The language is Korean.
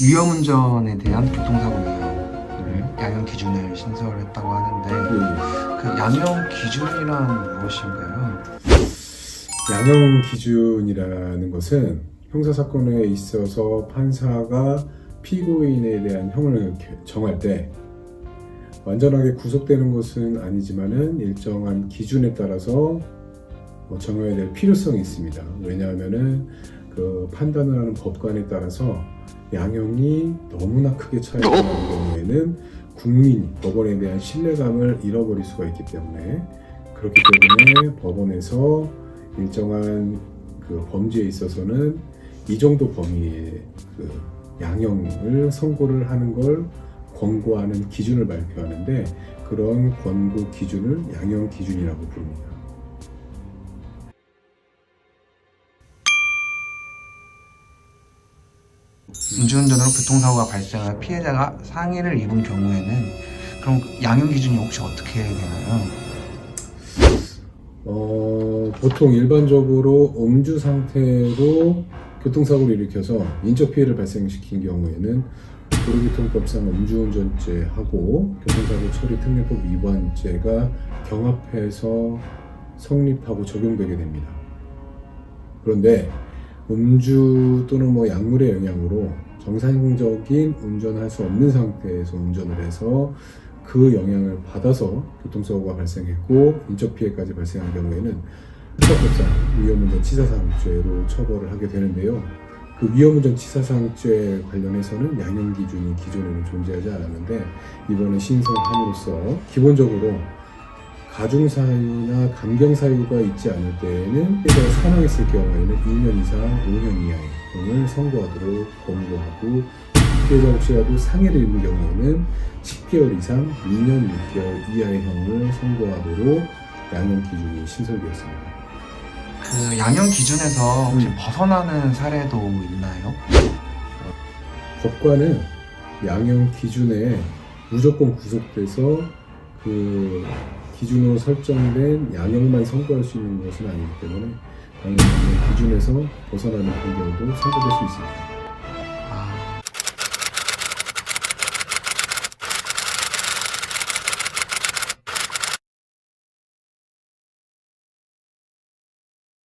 위험운전에 대한 교통사고 위험을 양형 기준을 신설했다고 하는데 예, 그 양형 기준이란 무엇인가요? 양형 기준이라는 것은 형사 사건에 있어서 판사가 피고인에 대한 형을 겨- 정할 때 완전하게 구속되는 것은 아니지만은 일정한 기준에 따라서 뭐 정해야 될 필요성이 있습니다. 왜냐하면은 그 판단을 하는 법관에 따라서 양형이 너무나 크게 차이가 나는 경우에는 국민이 법원에 대한 신뢰감을 잃어버릴 수가 있기 때문에 그렇기 때문에 법원에서 일정한 그 범죄에 있어서는 이 정도 범위의 그 양형을 선고를 하는 걸 권고하는 기준을 발표하는데 그런 권고 기준을 양형 기준이라고 부릅니다. 음주운전으로 교통사고가 발생한 피해자가 상해를 입은 경우에는 그럼 그 양형 기준이 혹시 어떻게 되나요? 어, 보통 일반적으로 음주 상태로 교통사고를 일으켜서 인적 피해를 발생시킨 경우에는 도로교통법상 음주운전죄하고 교통사고 처리 특례법 위반죄가 경합해서 성립하고 적용되게 됩니다. 그런데 음주 또는 뭐 약물의 영향으로 정상적인 운전할 수 없는 상태에서 운전을 해서 그 영향을 받아서 교통사고가 발생했고 인적 피해까지 발생한 경우에는 형사법상 위험운전 치사상죄로 처벌을 하게 되는데요. 그 위험운전 치사상죄 관련해서는 양형 기준이 기존에는 존재하지 않았는데 이번에 신설함으로써 기본적으로 가중 사유나 감경 사유가 있지 않을 때에는 피해자가 사망했을 경우에는 2년 이상 5년 이하의 형을 선고하도록 권고하고 피해자 혹시라도 상해를 입은 경우에는 10개월 이상 2년 6개월 이하의 형을 선고하도록 양형 기준이 신설되었습니다. 그 양형 기준에서 혹시 음. 벗어나는 사례도 있나요? 법관은 양형 기준에 무조건 구속돼서 그 기준으로 설정된 양형만 선고할 수 있는 것은 아니기 때문에 양형 기준에서 벗어나는 판결도 선고될 수 있습니다.